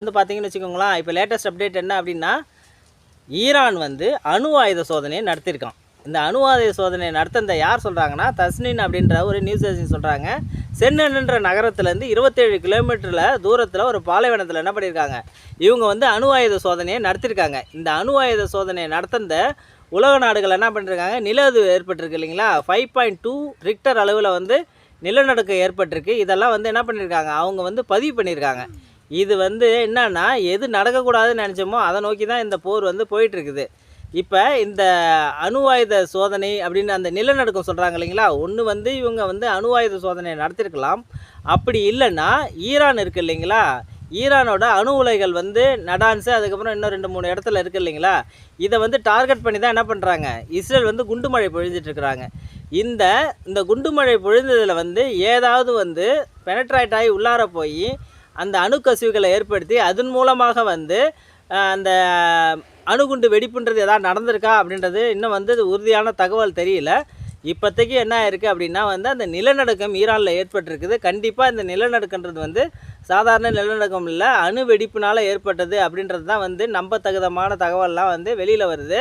வந்து பார்த்தீங்கன்னு வச்சுக்கோங்களேன் இப்போ லேட்டஸ்ட் அப்டேட் என்ன அப்படின்னா ஈரான் வந்து அணு ஆயுத சோதனையை நடத்தியிருக்கான். இந்த அணு ஆயுத சோதனையை நடத்தினத யார் சொல்கிறாங்கன்னா தஸ்னின் அப்படின்ற ஒரு நியூஸ் ஏஜென்சி சொல்கிறாங்க சென்னன்ற நகரத்துலேருந்து இருபத்தேழு கிலோமீட்டரில் தூரத்தில் ஒரு பாலைவனத்தில் என்ன பண்ணியிருக்காங்க? இவங்க வந்து அணு ஆயுத சோதனையை நடத்தியிருக்காங்க. இந்த அணு ஆயுத சோதனையை நடத்தின உலக நாடுகள் என்ன பண்ணியிருக்காங்க நிலது ஏற்பட்டிருக்கு இல்லைங்களா? ஃபைவ் பாயிண்ட் டூ ரிக்டர் அளவில் வந்து நிலநடுக்கம் ஏற்பட்டிருக்கு. இதெல்லாம் வந்து என்ன பண்ணியிருக்காங்க? அவங்க வந்து பதிவு பண்ணியிருக்காங்க. இது வந்து என்னன்னா எது நடக்கக்கூடாதுன்னு நினச்சோமோ அதை நோக்கி தான் இந்த போர் வந்து போயிட்டுருக்குது. இப்போ இந்த அணு ஆயுத சோதனை அப்படின்னு அந்த நிலநடுக்கம் சொல்கிறாங்க இல்லைங்களா? ஒன்று வந்து இவங்க வந்து அணு ஆயுத சோதனையை நடத்திருக்கலாம். அப்படி இல்லைன்னா ஈரான் இருக்குது இல்லைங்களா? ஈரானோட அணு உலைகள் வந்து நடான்ஸு அதுக்கப்புறம் இன்னும் ரெண்டு மூணு இடத்துல இருக்குது இல்லைங்களா? இதை வந்து டார்கெட் பண்ணி தான் என்ன பண்ணுறாங்க இஸ்ரேல் வந்து குண்டு மழை பொழிஞ்சிட்ருக்கிறாங்க இந்த இந்த குண்டு மழை பொழிந்ததில் வந்து ஏதாவது வந்து பெனட்ராய்ட் ஆகி உள்ளார போய் அந்த அணுக்கசிவுகளை ஏற்படுத்தி அதன் மூலமாக வந்து அந்த அணுகுண்டு வெடிப்புன்றது எதாவது நடந்திருக்கா அப்படின்றது இன்னும் வந்து உறுதியான தகவல் தெரியல. இப்போதைக்கு என்ன இருக்குது அப்படின்னா வந்து அந்த நிலநடுக்கம் ஈரானில் ஏற்பட்டிருக்குது. கண்டிப்பாக இந்த நிலநடுக்கன்றது வந்து சாதாரண நிலநடுக்கம் இல்லை அணு வெடிப்புனால் ஏற்பட்டது அப்படின்றது தான் வந்து நம்பத்தகுதமான தகவல்லாம் வந்து வெளியில் வருது.